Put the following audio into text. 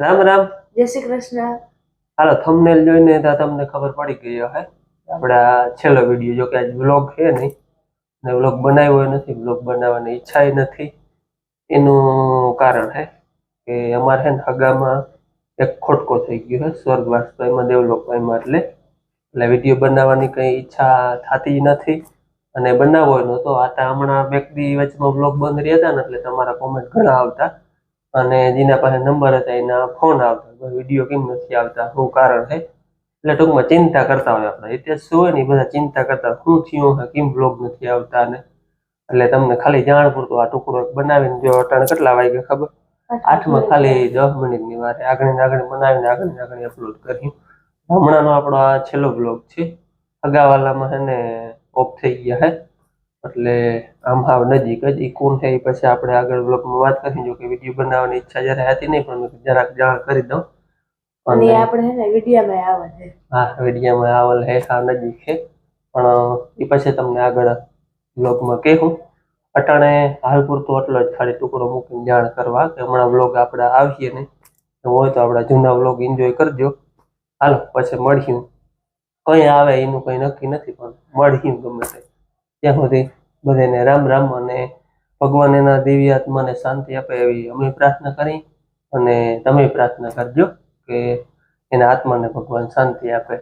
રામ રામ. જય શ્રી કૃષ્ણ. હાલો થંબનેલ જોઈને તો તમને ખબર પડી ગઈ હે આપણા છેલ્લો વીડિયો જો કે આજ વ્લોગ છે નહીં. ને વ્લોગ બનાવ્યો નથી વ્લોગ બનાવવાની ઈચ્છા નથી. એનું કારણ છે કે અમારે છે ને હગામાં એક ખોટકો થઈ ગયો છે સ્વર્ગવાસ તો એમાં દેવલોક એમાં એટલે. એટલે વીડિયો બનાવવાની કંઈ ઈચ્છા થતી નથી. અને બનાવવો નહોતો આ તો હમણાં વ્યક્તિ દી વચમાં વ્લોગ બંધ રહ્યા હતા ને એટલે તમારા કોમેન્ટ ઘણા આવતા. અને જેના પાસે નંબર હતા એના ફોન આવતા. વીડિયો કેમ નથી આવતા? શું કારણ છે? એટલે ટૂંકમાં ચિંતા કરતા હોય આપણે. હિતેશ શું હોય ને બધા ચિંતા કરતા. શું થયું? હે કેમ બ્લોગ નથી આવતા ને? એટલે તમને ખાલી જાણ પૂરતું આ ટુકડો બનાવીને જો અટાણે કેટલા વાગ્યા ખબર? આઠમાં ખાલી દસ મિનિટની વારે આગળ ને આગળ બનાવીને આગળ ને આગળ અપલોડ કર્યું. હમણાંનો આપણો આ છેલ્લો બ્લોગ છે. અગાવાલામાં છે ને ઓફ થઈ ગયા હે એટલે આમ હાવ નજીક જ એ કોણ છે એ પછી આપણે આગળ બ્લોગમાં વાત કરી જો કે વીડિયો બનાવવાની ઈચ્છા જ્યારે હતી નહીં પણ જરાક જાણ કરી દઉં. અને આપણે છે ને વિડીયામાં આવે છે. હા વિડીયામાં આવલ છે હાવ નજીક છે. પણ એ પછી તમને આગળ બ્લોગમાં કહેવું. અટાણે હાલ પૂરતો એટલો જ ખાલી ટુકડો મૂકીને જાણ કરવા કે હમણાં બ્લોગ આપણે આવીએ ને હોય તો આપણા જૂના બ્લોગ એન્જોય કરજો. હાલો પછી મળ્યું કંઈ આવે એનું કંઈ નક્કી નથી પણ મળ્યું ગમે તે. ત્યાં સુધી બધાને રામ રામ અને ભગવાન એના દેવી આત્માને શાંતિ આપે એવી અમે પ્રાર્થના કરી અને તમે પ્રાર્થના કરજો કે એના આત્માને ભગવાન શાંતિ આપે.